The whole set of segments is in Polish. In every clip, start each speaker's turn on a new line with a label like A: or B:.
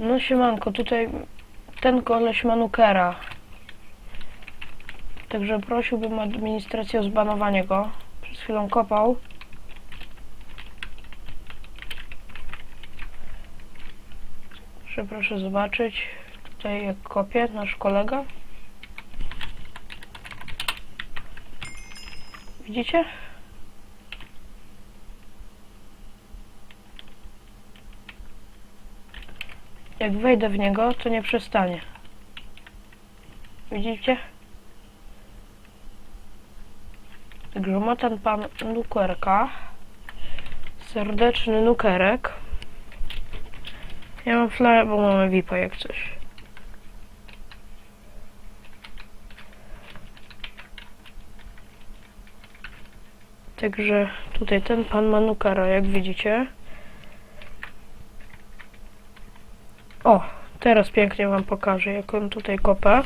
A: No siemanko, tutaj ten koleś ma nukera. Także prosiłbym administrację o zbanowanie go. Przed chwilą kopał. Proszę zobaczyć. Tutaj jak kopie nasz kolega. Widzicie? Jak wejdę w niego, to nie przestanie. Widzicie? Także ma ten pan nukerka. Serdeczny nukerek. Ja mam flyer, bo mamy VIPa jak coś. Także tutaj ten pan ma nukera, jak widzicie. O, teraz pięknie wam pokażę, jak on tutaj kopę.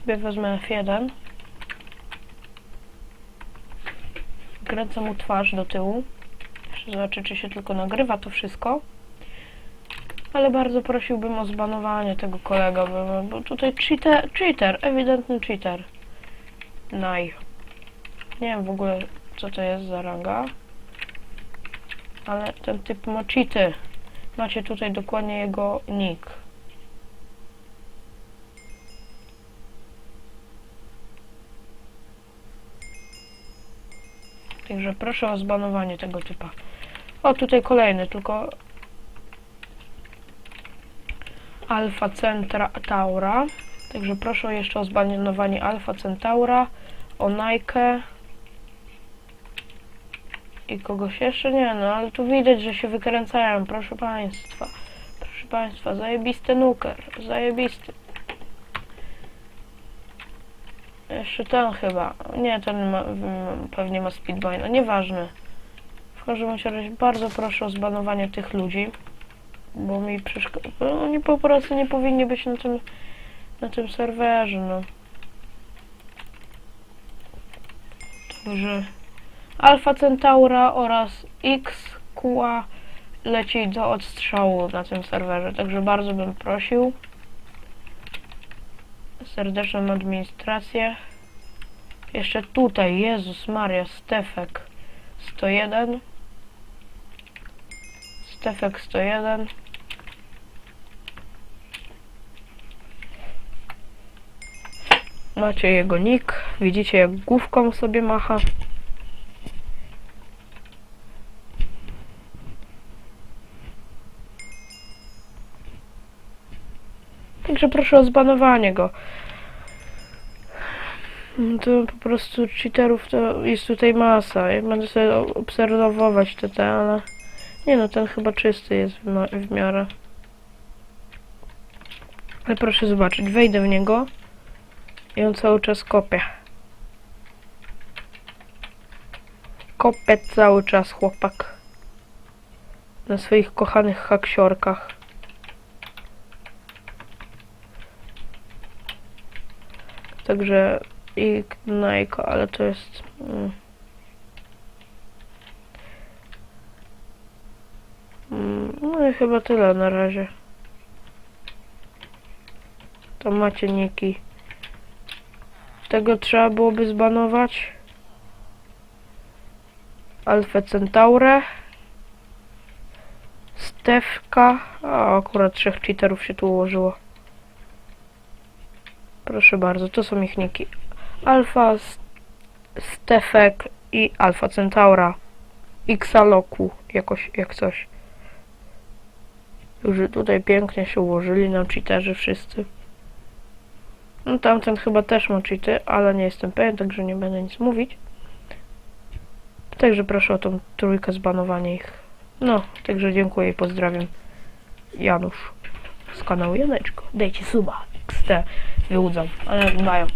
A: Sobie wezmę F1. Kręcę mu twarz do tyłu. Jeszcze zobaczę, czy się tylko nagrywa to wszystko. Ale bardzo prosiłbym o zbanowanie tego kolega, bo tutaj cheater, cheater, ewidentny cheater. Naj. Nie wiem w ogóle, co to jest za ranga. Ale ten typ ma cheaty. Macie tutaj dokładnie jego nick. Także proszę o zbanowanie tego typa. O, tutaj kolejny, tylko Alfa Centaura. Także proszę jeszcze o zbanowanie Alfa Centaura, o Nike i kogoś jeszcze nie, no ale tu widać, że się wykręcają, proszę państwa. Proszę państwa, zajebisty nuker, zajebisty. Jeszcze ten chyba. Nie, ten ma, mm, pewnie ma speedbine, nieważne. W każdym razie bardzo proszę o zbanowanie tych ludzi, bo mi przeszkadza. Oni po prostu nie powinni być na tym, na tym serwerze, no. Także Alfa Centaura oraz XQA leci do odstrzału na tym serwerze, także bardzo bym prosił serdeczną administrację. Jeszcze tutaj, Jezus Maria, Stefek 101. Stefek 101. Macie jego nick. Widzicie jak główką sobie macha. Także proszę o zbanowanie go. No To po prostu cheaterów to jest tutaj masa. Ja będę sobie obserwować te, te ale... Nie no, ten chyba czysty jest w, w miarę. Ale proszę zobaczyć, wejdę w niego i on cały czas kopie. Kopie cały czas chłopak. Na swoich kochanych haksiorkach. Także i Nike, ale to jest. Mm, Mm, no i chyba tyle na razie. To macie niki. Tego trzeba byłoby zbanować. Alfa Centaurę. Stefka. A akurat trzech cheaterów się tu ułożyło. Proszę bardzo, to są ich niki. Alfa, Stefek i Alfa Centaura. Xaloku, jakoś, jak coś. Już tutaj pięknie się ułożyli nam cheaterzy wszyscy. No tamten chyba też ma cheaty, ale nie jestem pewien, także nie będę nic mówić. Także proszę o tą trójkę zbanowanie ich. No, także dziękuję i pozdrawiam. Janusz z kanału Janeczko. Dajcie suba, X'te ve ale mają.